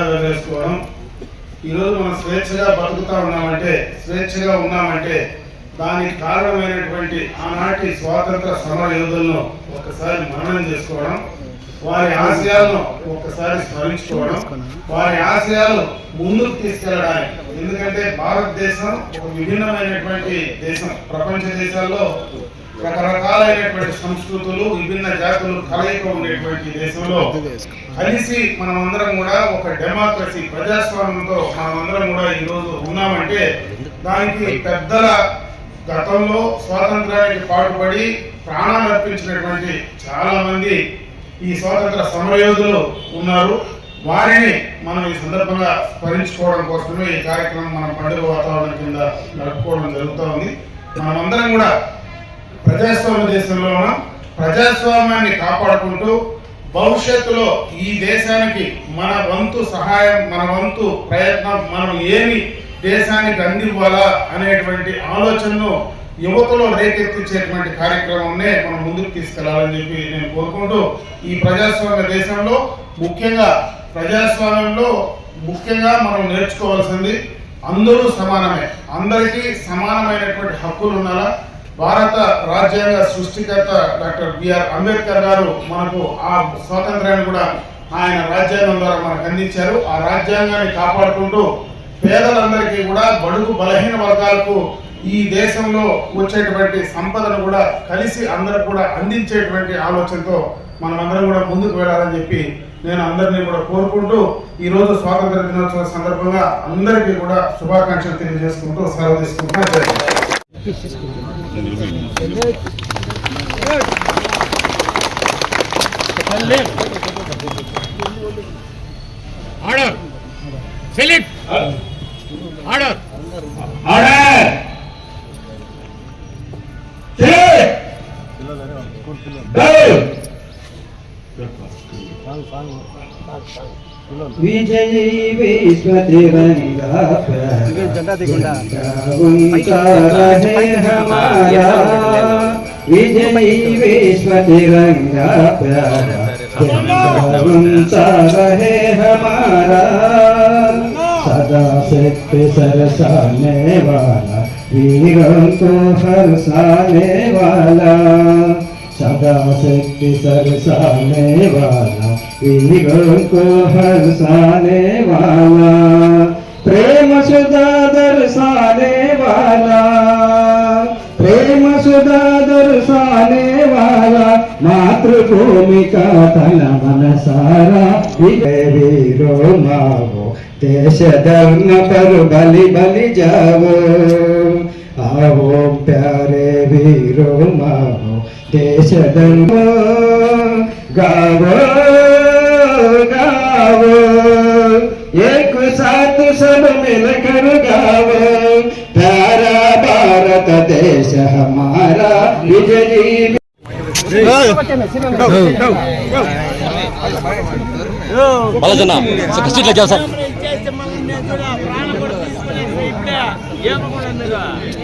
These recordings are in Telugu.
జెండా ఎగరేసుకోవడం ఈరోజు మనం స్వేచ్ఛగా బతుకుతా ఉన్నామంటే స్వేచ్ఛగా ఉన్నామంటే దానికి కారణమైనటువంటి ఆనాటి స్వాతంత్ర సమర యోధులను ఒకసారి మననం చేసుకోవడం వారి ఆశయాలను ఒక్కసారి స్మరించుకోవడం వారి ఆశయాలు ముందుకు తీసుకెళ్ళడానికి ఎందుకంటే భారతదేశం ఒక విభిన్నమైనటువంటి దేశం. ప్రపంచ దేశాల్లో రకరకాలైనటువంటి సంస్కృతులు విభిన్న జాతులు కలయిక ఉండేటువంటి దేశంలో కలిసి మనమందరం కూడా ఒక డెమోక్రసీ ప్రజాస్వామ్యంతో మనమందరం కూడా ఈరోజు ఉన్నామంటే దానికి పెద్దల గతంలో స్వాతంత్రానికి పాటుపడి ప్రాణాలు అర్పించినటువంటి చాలా మంది ఈ స్వాతంత్ర సమరయోధులు ఉన్నారు. వారిని మనం ఈ సందర్భంగా స్మరించుకోవడం కోసమే ఈ కార్యక్రమం మన పండుగ వాతావరణం కింద నడుపుకోవడం జరుగుతూ ఉంది. మనమందరం కూడా ప్రజాస్వామ్య దేశంలో ఉన్నాం. ప్రజాస్వామ్యాన్ని కాపాడుకుంటూ భవిష్యత్తులో ఈ దేశానికి మన వంతు సహాయం మన వంతు ప్రయత్నం మనం ఏమి దేశానికి అందివ్వాలా అనేటువంటి ఆలోచనను యువతలో రేకెత్తించేటువంటి కార్యక్రమంనే మనం ముందుకు తీసుకెళ్ళాలని చెప్పి నేను కోరుకుంటూ ఈ ప్రజాస్వామ్య దేశంలో ముఖ్యంగా ప్రజాస్వామ్యంలో ముఖ్యంగా మనం నేర్చుకోవాల్సింది అందరూ సమానమే. అందరికీ సమానమైనటువంటి హక్కులు ఉండాలా? భారత రాజ్యాంగ సృష్టికర్త డాక్టర్ బిఆర్ అంబేద్కర్ గారు మనకు ఆ స్వాతంత్రాన్ని కూడా ఆయన రాజ్యాంగం ద్వారా మనకు అందించారు. ఆ రాజ్యాంగాన్ని కాపాడుకుంటూ పేదలందరికీ కూడా బడుగు బలహీన వర్గాలకు ఈ దేశంలో వచ్చేటువంటి సంపదను కూడా కలిసి అందరికి కూడా అందించేటువంటి ఆలోచనతో మనమందరం కూడా ముందుకు వెళ్ళాలని చెప్పి నేను అందరినీ కూడా కోరుకుంటూ ఈ రోజు స్వాతంత్ర దినోత్సవ సందర్భంగా అందరికీ కూడా శుభాకాంక్షలు తెలియజేసుకుంటూ సెలవు తీసుకుంటున్నా. ఆర్డర్. Select order. ఆర్డర్. विजयी విశ్వదేవంగా విజయీ విశ్వదేవంగా प्यारा रहे हमारा सदा सत्य सरसाने वाला वीरों को हरसाने वाला सदा शक्ति सरसाने वाला वीरों को हरसाने वाला प्रेम सुधा दर्शाने वाला प्रेम सुधा दर्शाने वाला मातृभूमि का तन मन सारा वीरो मावो, देश धर्म पर बलि बलि जाओ आओ प्यारे वीरो मावो దేశదండో గావో గావో ఏకు సాతు సభ మిలకరు గావో తారా భారత దేశ హమారా విజయీ బలజన సీట్లకి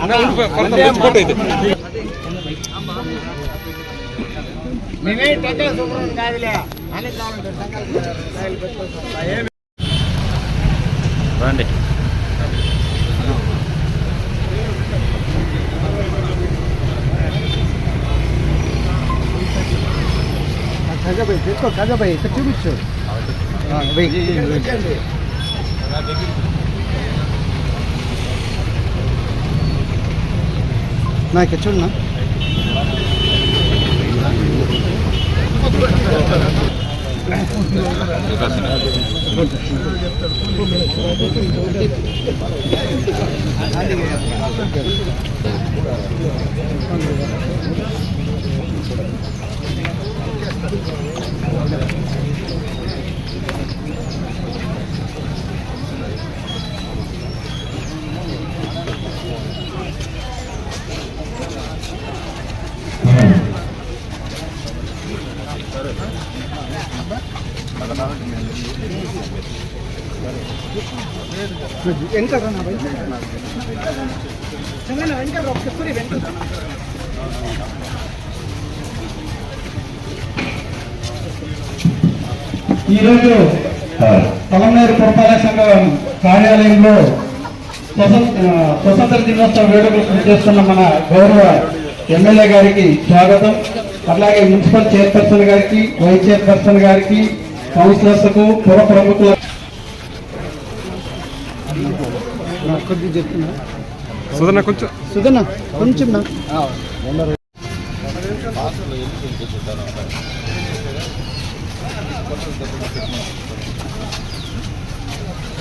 ಅಣ್ಣ మేమే టెంటే శుభ్రం కాదులే. అని కావాలంటే సంకల్పం పెట్టుకోవాలి రండి. ఖజాబాయి తీసుకో ఖజాబాయి ఇక్కడ చూపించు. నాకు చూడనా? వెనకాల నా ఒక్కసారి ఈరోజు తలమేరు పురపాలక సంఘం కార్యాలయంలో స్వతంత్ర స్వతంత్ర దినోత్సవ వేడుకలు చేస్తున్న మన గౌరవ ఎమ్మెల్యే గారికి స్వాగతం. అలాగే మున్సిపల్ చైర్పర్సన్ గారికి వైస్ చైర్పర్సన్ గారికి కౌన్సిలర్స్కు పుర ప్రముఖుల కొద్దిగా చెప్తున్నా సుధన కొంచెం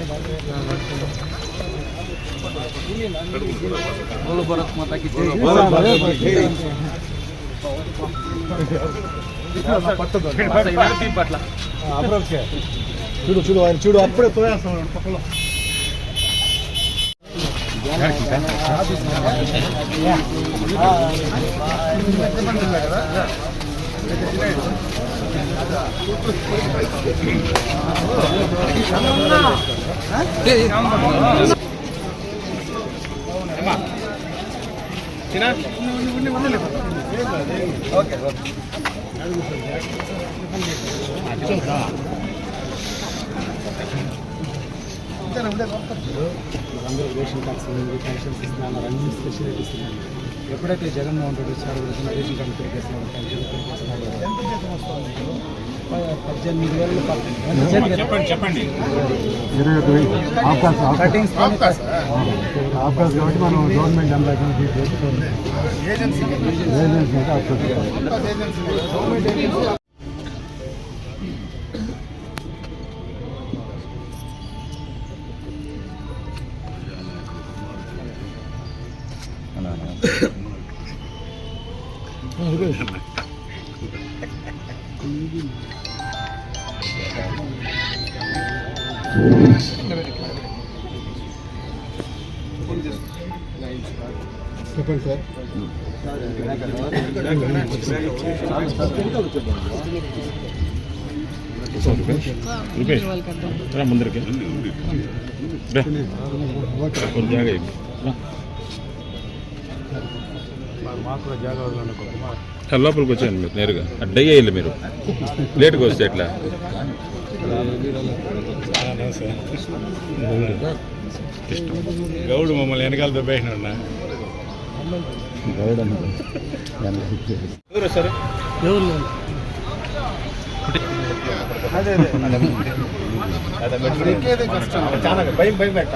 సుధన్న కొంచెం నా చూడు చూడు ఆయన చూడు అప్పుడే తోయాస్తాడు పక్కలో అందరూ రేషన్ కార్డ్స్ పెన్షన్స్ అన్ని ఫెసిలిటీస్ ఎప్పుడైతే జగన్మోహన్ రెడ్డి వచ్చారు రేషన్ రేషన్ కార్డు పెరిగేస్తున్నారు పద్దెనిమిది వేలు చెప్పండి చెప్పండి. కటింగ్స్ కాబట్టి మనం గవర్నమెంట్ ఎంప్లాయీ ఏజెన్సీ? ఏజెన్సీ? చెప్పండి సార్. రూపేష్ రా ముందరికి. రా. కొంచెం లోపలికి వచ్చేయండి మీరు నేరుగా. అడ్డయ్య వేయాలి మీరు. లేట్గా వస్తే ఎట్లా? గౌడు మమ్మల్ని వెనకాల దొబ్బేసినా ఎవరు వస్తారు? భయం భయం పెట్ట.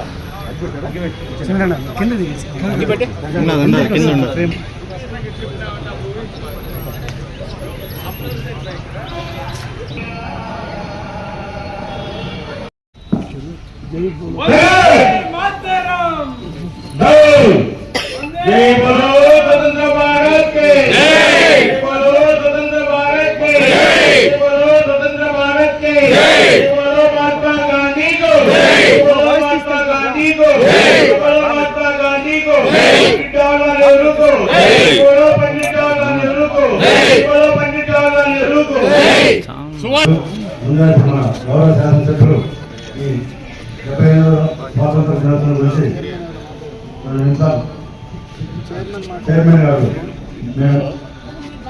కింద Jai Mataram! Jai! Jai Mataram!